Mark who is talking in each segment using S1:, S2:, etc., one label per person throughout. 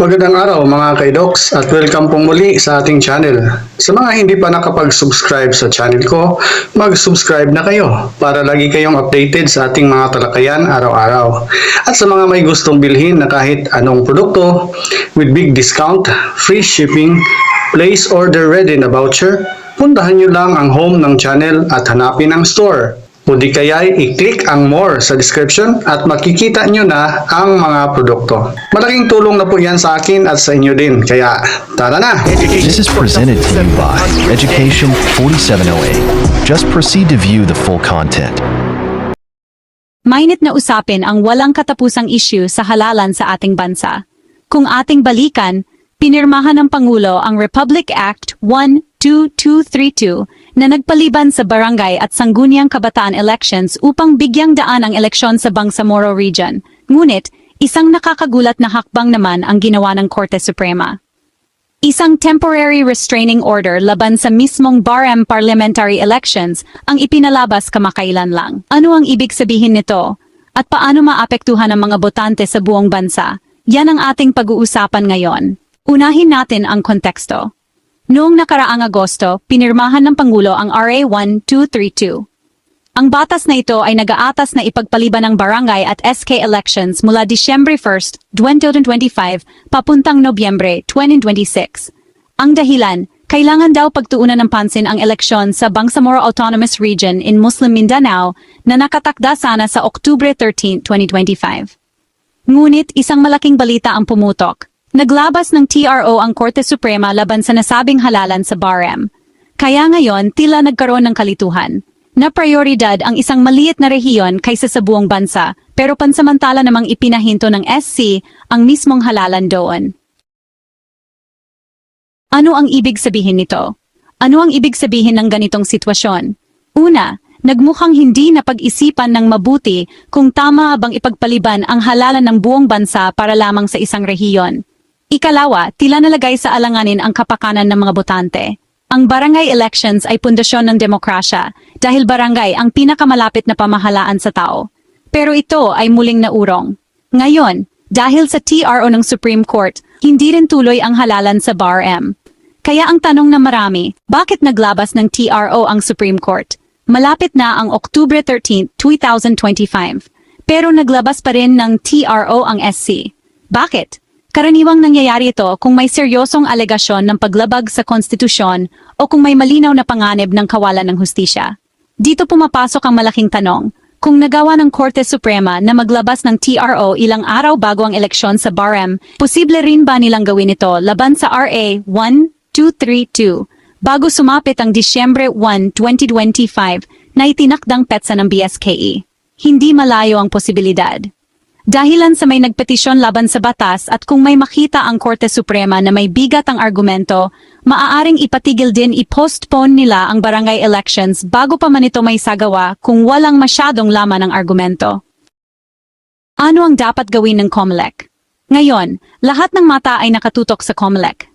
S1: Magandang araw mga kaidoks at welcome pong muli sa ating channel. Sa mga hindi pa nakapag-subscribe sa channel ko, mag-subscribe na kayo para lagi kayong updated sa ating mga talakayan araw-araw. At sa mga may gustong bilhin na kahit anong produkto with big discount, free shipping, place order ready na voucher, puntahan nyo lang ang home ng channel at hanapin ang store. O di kaya i-click ang more sa description at makikita nyo na ang mga produkto. Malaking tulong na po yan sa akin at sa inyo din. Kaya tara na!
S2: This is presented to you by Education 4708. Just proceed to view the full content.
S3: Mainit na usapin ang walang katapusang issue sa halalan sa ating bansa. Kung ating balikan, pinirmahan ng Pangulo ang Republic Act 12232 na nagpaliban sa barangay at sangguniang kabataan elections upang bigyang daan ang eleksyon sa Bangsamoro Region. Ngunit, isang nakakagulat na hakbang naman ang ginawa ng Korte Suprema. Isang temporary restraining order laban sa mismong Barem parliamentary elections ang ipinalabas kamakailan lang. Ano ang ibig sabihin nito? At paano maapektuhan ang mga botante sa buong bansa? Yan ang ating pag-uusapan ngayon. Unahin natin ang konteksto. Noong nakaraang Agosto, pinirmahan ng Pangulo ang RA 1232. Ang batas na ito ay nag-aatas na ipagpaliban ng barangay at SK elections mula Disyembre 1, 2025 papuntang Nobyembre 2026. Ang dahilan, kailangan daw pagtuunan ng pansin ang eleksyon sa Bangsamoro Autonomous Region in Muslim Mindanao na nakatakda sana sa Oktubre 13, 2025. Ngunit isang malaking balita ang pumutok. Naglabas ng TRO ang Korte Suprema laban sa nasabing halalan sa Barem. Kaya ngayon, tila nagkaroon ng kalituhan. Na prioridad ang isang maliit na rehiyon kaysa sa buong bansa, pero pansamantala namang ipinahinto ng SC ang mismong halalan doon. Ano ang ibig sabihin nito? Ano ang ibig sabihin ng ganitong sitwasyon? Una, nagmukhang hindi na pag-isipan ng mabuti kung tama bang ipagpaliban ang halalan ng buong bansa para lamang sa isang rehiyon. Ikalawa, tila nalagay sa alanganin ang kapakanan ng mga botante. Ang barangay elections ay pundasyon ng demokrasya dahil barangay ang pinakamalapit na pamahalaan sa tao. Pero ito ay muling naurong. Ngayon, dahil sa TRO ng Supreme Court, hindi rin tuloy ang halalan sa BARM. Kaya ang tanong na marami, bakit naglabas ng TRO ang Supreme Court? Malapit na ang Oktubre 13, 2025. Pero naglabas pa rin ng TRO ang SC. Bakit? Karaniwang nangyayari ito kung may seryosong alegasyon ng paglabag sa konstitusyon o kung may malinaw na panganib ng kawalan ng hustisya. Dito pumapasok ang malaking tanong, kung nagawa ng Korte Suprema na maglabas ng TRO ilang araw bago ang eleksyon sa BARM, posible rin ba nilang gawin ito laban sa RA 1232 bago sumapit ang Disyembre 1, 2025 na itinakdang petsa ng BSKE? Hindi malayo ang posibilidad. Dahilan sa may nagpetisyon laban sa batas at kung may makita ang Korte Suprema na may bigat ang argumento, maaaring ipatigil din i-postpone nila ang barangay elections bago pa man ito may sagawa kung walang masyadong laman ng argumento. Ano ang dapat gawin ng COMELEC? Ngayon, lahat ng mata ay nakatutok sa COMELEC.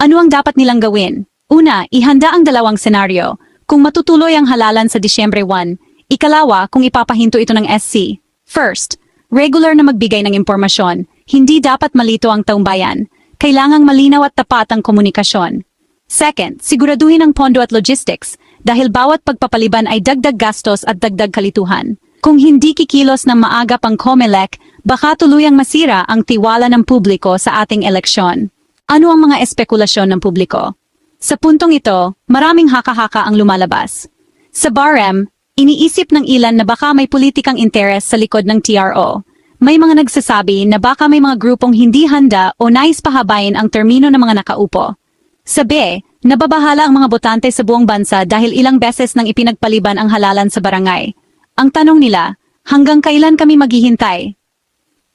S3: Ano ang dapat nilang gawin? Una, ihanda ang dalawang senaryo. Kung matutuloy ang halalan sa Disyembre 1, ikalawa kung ipapahinto ito ng SC. First, regular na magbigay ng impormasyon, hindi dapat malito ang taumbayan. Kailangang malinaw at tapat ang komunikasyon. Second, siguraduhin ang pondo at logistics dahil bawat pagpapaliban ay dagdag gastos at dagdag kalituhan. Kung hindi kikilos ng maaga pang COMELEC, baka tuluyang masira ang tiwala ng publiko sa ating eleksyon. Ano ang mga espekulasyon ng publiko? Sa puntong ito, maraming haka-haka ang lumalabas. Sa BARM, Iniisip ng ilan na baka may politikang interes sa likod ng TRO. May mga nagsasabi na baka may mga grupong hindi handa o nais pahabain ang termino ng mga nakaupo. Sa B, nababahala ang mga botante sa buong bansa dahil ilang beses nang ipinagpaliban ang halalan sa barangay. Ang tanong nila, hanggang kailan kami maghihintay?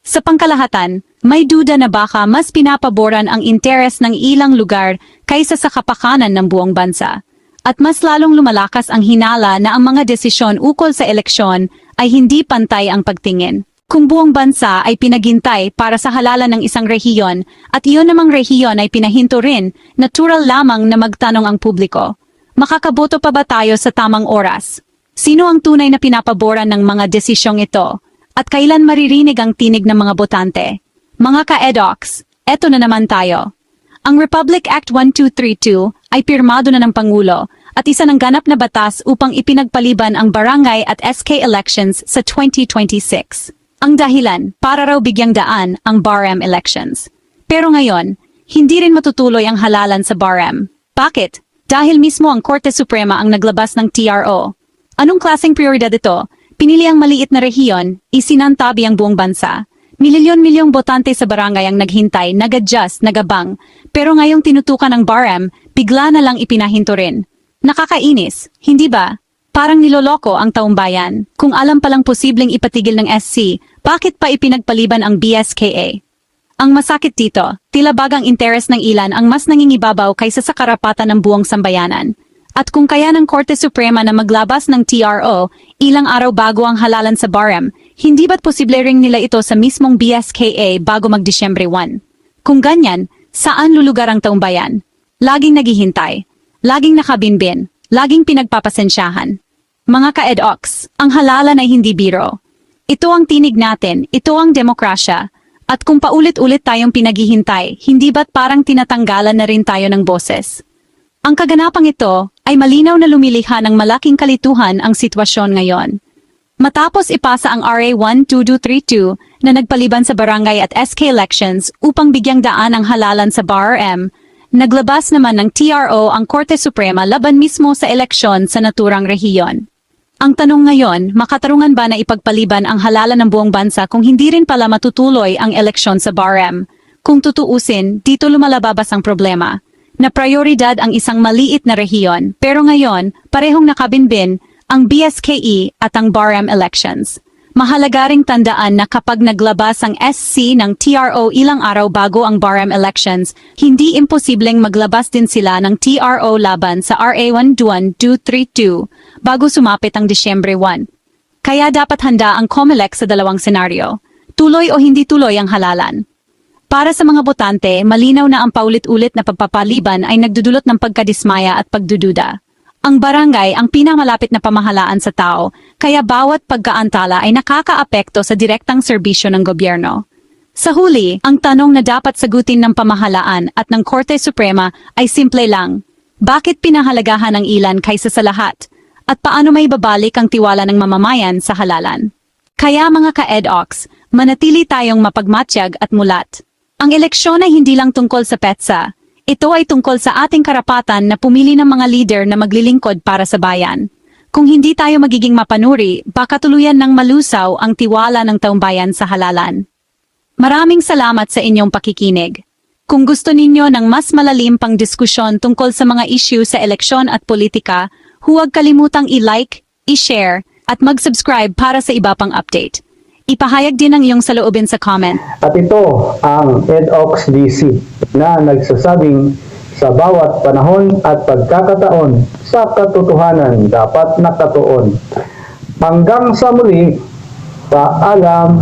S3: Sa pangkalahatan, may duda na baka mas pinapaboran ang interes ng ilang lugar kaysa sa kapakanan ng buong bansa at mas lalong lumalakas ang hinala na ang mga desisyon ukol sa eleksyon ay hindi pantay ang pagtingin. Kung buong bansa ay pinagintay para sa halalan ng isang rehiyon at iyon namang rehiyon ay pinahinto rin, natural lamang na magtanong ang publiko. Makakaboto pa ba tayo sa tamang oras? Sino ang tunay na pinapaboran ng mga desisyong ito? At kailan maririnig ang tinig ng mga botante? Mga ka-edocs, Eto na naman tayo. Ang Republic Act 1232 ay pirmado na ng Pangulo at isa ng ganap na batas upang ipinagpaliban ang barangay at SK elections sa 2026. Ang dahilan, para raw bigyang daan ang BARM elections. Pero ngayon, hindi rin matutuloy ang halalan sa BARM. Bakit? Dahil mismo ang Korte Suprema ang naglabas ng TRO. Anong klaseng prioridad ito? Pinili ang maliit na rehiyon, isinantabi ang buong bansa. Milyon-milyong botante sa barangay ang naghintay, nag-adjust, nagabang. Pero ngayong tinutukan ng BARM, bigla na lang ipinahinto rin. Nakakainis, hindi ba? Parang niloloko ang taumbayan. Kung alam palang posibleng ipatigil ng SC, bakit pa ipinagpaliban ang BSKA? Ang masakit dito, tila bagang interes ng ilan ang mas nangingibabaw kaysa sa karapatan ng buong sambayanan. At kung kaya ng Korte Suprema na maglabas ng TRO, ilang araw bago ang halalan sa BARM, hindi ba't posible ring nila ito sa mismong BSKA bago mag-Disyembre 1? Kung ganyan, saan lulugar ang taumbayan? Laging naghihintay, laging nakabinbin, laging pinagpapasensyahan. Mga ka-edox, ang halalan ay hindi biro. Ito ang tinig natin, ito ang demokrasya. At kung paulit-ulit tayong pinaghihintay, hindi ba't parang tinatanggalan na rin tayo ng boses? Ang kaganapang ito ay malinaw na lumilikha ng malaking kalituhan ang sitwasyon ngayon. Matapos ipasa ang RA 12232 na nagpaliban sa barangay at SK elections upang bigyang daan ang halalan sa BARM, naglabas naman ng TRO ang Korte Suprema laban mismo sa eleksyon sa naturang rehiyon. Ang tanong ngayon, makatarungan ba na ipagpaliban ang halalan ng buong bansa kung hindi rin pala matutuloy ang eleksyon sa BARM? Kung tutuusin, dito lumalababas ang problema na prioridad ang isang maliit na rehiyon, pero ngayon, parehong nakabinbin ang BSKE at ang BARM elections. Mahalaga ring tandaan na kapag naglabas ang SC ng TRO ilang araw bago ang BARM elections, hindi imposibleng maglabas din sila ng TRO laban sa RA 11232 bago sumapit ang Disyembre 1. Kaya dapat handa ang COMELEC sa dalawang senaryo. Tuloy o hindi tuloy ang halalan. Para sa mga botante, malinaw na ang paulit-ulit na pagpapaliban ay nagdudulot ng pagkadismaya at pagdududa. Ang barangay ang pinamalapit na pamahalaan sa tao, kaya bawat pagkaantala ay nakakaapekto sa direktang serbisyo ng gobyerno. Sa huli, ang tanong na dapat sagutin ng pamahalaan at ng Korte Suprema ay simple lang. Bakit pinahalagahan ng ilan kaysa sa lahat? At paano may babalik ang tiwala ng mamamayan sa halalan? Kaya mga ka-EDOX, manatili tayong mapagmatsyag at mulat. Ang eleksyon ay hindi lang tungkol sa petsa. Ito ay tungkol sa ating karapatan na pumili ng mga leader na maglilingkod para sa bayan. Kung hindi tayo magiging mapanuri, baka tuluyan ng malusaw ang tiwala ng taumbayan sa halalan. Maraming salamat sa inyong pakikinig. Kung gusto ninyo ng mas malalim pang diskusyon tungkol sa mga issue sa eleksyon at politika, huwag kalimutang i-like, i-share, at mag-subscribe para sa iba pang update. Ipahayag din ang iyong saloobin sa comment.
S1: At ito ang EDOX DC na nagsasabing sa bawat panahon at pagkakataon sa katotohanan dapat nakatuon. Hanggang sa muli, paalam.